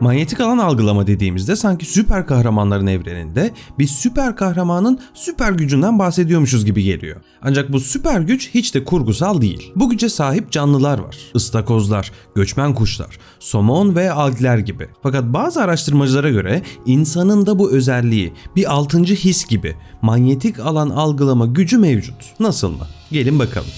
Manyetik alan algılama dediğimizde sanki süper kahramanların evreninde bir süper kahramanın süper gücünden bahsediyormuşuz gibi geliyor. Ancak bu süper güç hiç de kurgusal değil. Bu güce sahip canlılar var. Istakozlar, göçmen kuşlar, somon ve algler gibi. Fakat bazı araştırmacılara göre insanın da bu özelliği bir altıncı his gibi manyetik alan algılama gücü mevcut. Nasıl mı? Gelin bakalım.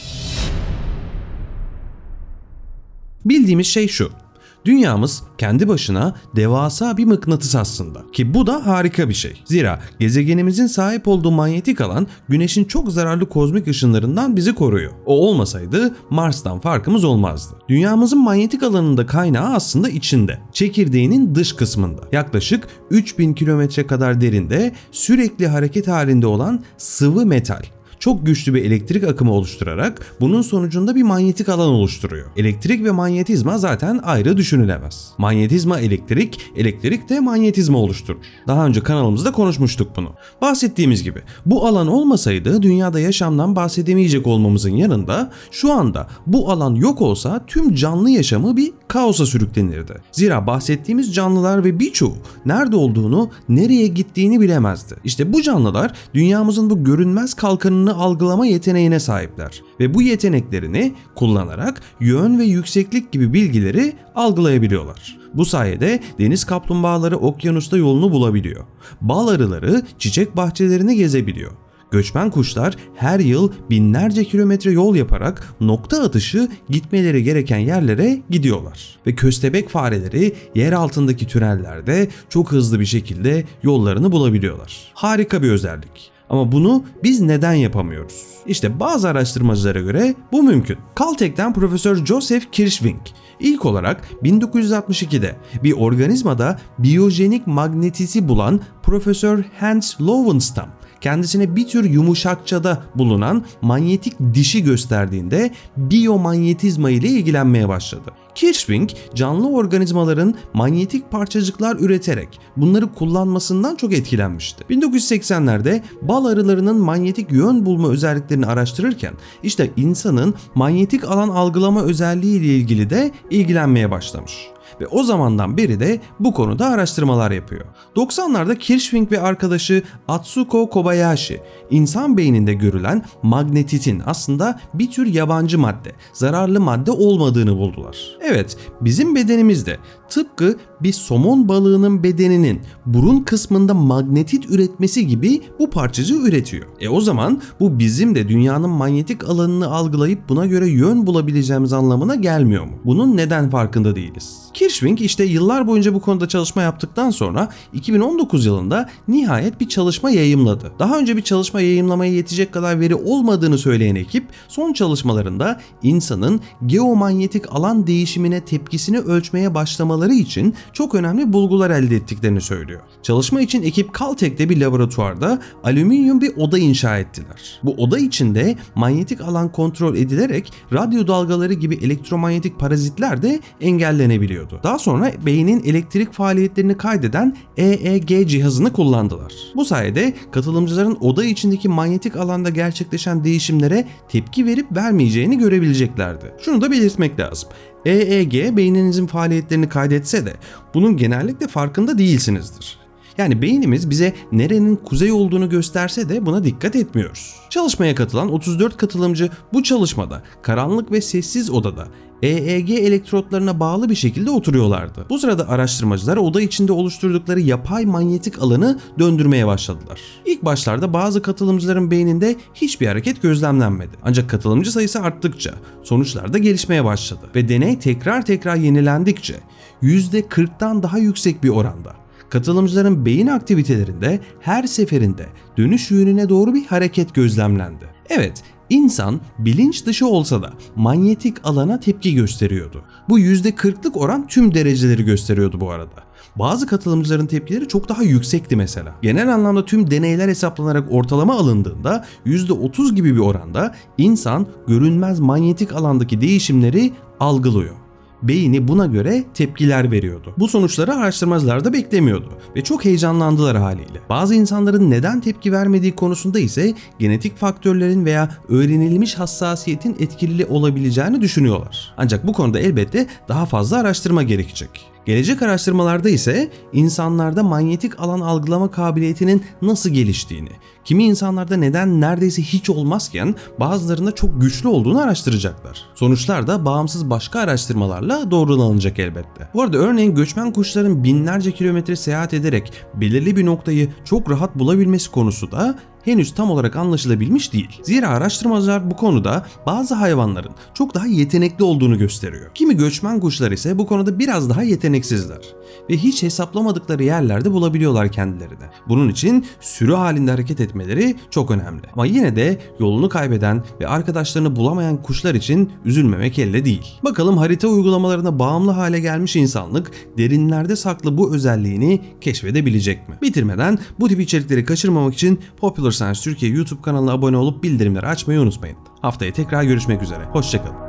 Bildiğimiz şey şu. Dünyamız kendi başına devasa bir mıknatıs aslında. Ki bu da harika bir şey. Zira gezegenimizin sahip olduğu manyetik alan güneşin çok zararlı kozmik ışınlarından bizi koruyor. O olmasaydı Mars'tan farkımız olmazdı. Dünyamızın manyetik alanında kaynağı aslında içinde. Çekirdeğinin dış kısmında. Yaklaşık 3000 kilometre kadar derinde sürekli hareket halinde olan sıvı metal çok güçlü bir elektrik akımı oluşturarak bunun sonucunda bir manyetik alan oluşturuyor. Elektrik ve manyetizma zaten ayrı düşünülemez. Manyetizma elektrik, elektrik de manyetizma oluşturur. Daha önce kanalımızda konuşmuştuk bunu. Bahsettiğimiz gibi bu alan olmasaydı dünyada yaşamdan bahsedemeyecek olmamızın yanında şu anda bu alan yok olsa tüm canlı yaşamı bir kaosa sürüklenirdi. Zira bahsettiğimiz canlılar ve birçoğu nerede olduğunu, nereye gittiğini bilemezdi. İşte bu canlılar dünyamızın bu görünmez kalkanını algılama yeteneğine sahipler ve bu yeteneklerini kullanarak yön ve yükseklik gibi bilgileri algılayabiliyorlar. Bu sayede deniz kaplumbağaları okyanusta yolunu bulabiliyor. Bal arıları çiçek bahçelerini gezebiliyor. Göçmen kuşlar her yıl binlerce kilometre yol yaparak nokta atışı gitmeleri gereken yerlere gidiyorlar. Ve köstebek fareleri yer altındaki tünellerde çok hızlı bir şekilde yollarını bulabiliyorlar. Harika bir özellik. Ama bunu biz neden yapamıyoruz? İşte bazı araştırmacılara göre bu mümkün. Caltech'ten Profesör Joseph Kirschvink ilk olarak 1962'de bir organizmada biyojenik magnetisi bulan Profesör Hans Lovenstam kendisine bir tür yumuşakçada bulunan manyetik dişi gösterdiğinde biyomanyetizma ile ilgilenmeye başladı. Kirschvink canlı organizmaların manyetik parçacıklar üreterek bunları kullanmasından çok etkilenmişti. 1980'lerde bal arılarının manyetik yön bulma özelliklerini araştırırken işte insanın manyetik alan algılama özelliği ile ilgili de ilgilenmeye başlamış ve o zamandan beri de bu konuda araştırmalar yapıyor. 90'larda Kirschvink ve arkadaşı Atsuko Kobayashi insan beyninde görülen magnetitin aslında bir tür yabancı madde, zararlı madde olmadığını buldular. Evet, bizim bedenimizde tıpkı bir somon balığının bedeninin burun kısmında magnetit üretmesi gibi bu parçacığı üretiyor. E o zaman bu bizim de dünyanın manyetik alanını algılayıp buna göre yön bulabileceğimiz anlamına gelmiyor mu? Bunun neden farkında değiliz? Kirschvink işte yıllar boyunca bu konuda çalışma yaptıktan sonra 2019 yılında nihayet bir çalışma yayımladı. Daha önce bir çalışma yayımlamaya yetecek kadar veri olmadığını söyleyen ekip son çalışmalarında insanın geomanyetik alan değişimine tepkisini ölçmeye başlamaları için çok önemli bulgular elde ettiklerini söylüyor. Çalışma için ekip Caltech'te bir laboratuvarda alüminyum bir oda inşa ettiler. Bu oda içinde manyetik alan kontrol edilerek radyo dalgaları gibi elektromanyetik parazitler de engellenebiliyordu. Daha sonra beynin elektrik faaliyetlerini kaydeden EEG cihazını kullandılar. Bu sayede katılımcıların oda içindeki manyetik alanda gerçekleşen değişimlere tepki verip vermeyeceğini görebileceklerdi. Şunu da belirtmek lazım. EEG beyninizin faaliyetlerini kaydetse de bunun genellikle farkında değilsinizdir. Yani beynimiz bize nerenin kuzey olduğunu gösterse de buna dikkat etmiyoruz. Çalışmaya katılan 34 katılımcı bu çalışmada karanlık ve sessiz odada EEG elektrotlarına bağlı bir şekilde oturuyorlardı. Bu sırada araştırmacılar oda içinde oluşturdukları yapay manyetik alanı döndürmeye başladılar. İlk başlarda bazı katılımcıların beyninde hiçbir hareket gözlemlenmedi. Ancak katılımcı sayısı arttıkça sonuçlar da gelişmeye başladı ve deney tekrar tekrar yenilendikçe %40'tan daha yüksek bir oranda katılımcıların beyin aktivitelerinde her seferinde dönüş yönüne doğru bir hareket gözlemlendi. Evet, insan bilinç dışı olsa da manyetik alana tepki gösteriyordu. Bu %40'lık oran tüm dereceleri gösteriyordu bu arada. Bazı katılımcıların tepkileri çok daha yüksekti mesela. Genel anlamda tüm deneyler hesaplanarak ortalama alındığında %30 gibi bir oranda insan görünmez manyetik alandaki değişimleri algılıyor beyni buna göre tepkiler veriyordu. Bu sonuçları araştırmacılar da beklemiyordu ve çok heyecanlandılar haliyle. Bazı insanların neden tepki vermediği konusunda ise genetik faktörlerin veya öğrenilmiş hassasiyetin etkili olabileceğini düşünüyorlar. Ancak bu konuda elbette daha fazla araştırma gerekecek. Gelecek araştırmalarda ise insanlarda manyetik alan algılama kabiliyetinin nasıl geliştiğini, kimi insanlarda neden neredeyse hiç olmazken bazılarında çok güçlü olduğunu araştıracaklar. Sonuçlar da bağımsız başka araştırmalarla doğrulanacak elbette. Bu arada örneğin göçmen kuşların binlerce kilometre seyahat ederek belirli bir noktayı çok rahat bulabilmesi konusu da henüz tam olarak anlaşılabilmiş değil. Zira araştırmacılar bu konuda bazı hayvanların çok daha yetenekli olduğunu gösteriyor. Kimi göçmen kuşlar ise bu konuda biraz daha yeteneksizler ve hiç hesaplamadıkları yerlerde bulabiliyorlar kendilerini. Bunun için sürü halinde hareket etmeleri çok önemli. Ama yine de yolunu kaybeden ve arkadaşlarını bulamayan kuşlar için üzülmemek elde değil. Bakalım harita uygulamalarına bağımlı hale gelmiş insanlık derinlerde saklı bu özelliğini keşfedebilecek mi? Bitirmeden bu tip içerikleri kaçırmamak için Popular Science Türkiye YouTube kanalına abone olup bildirimleri açmayı unutmayın. Haftaya tekrar görüşmek üzere. Hoşçakalın.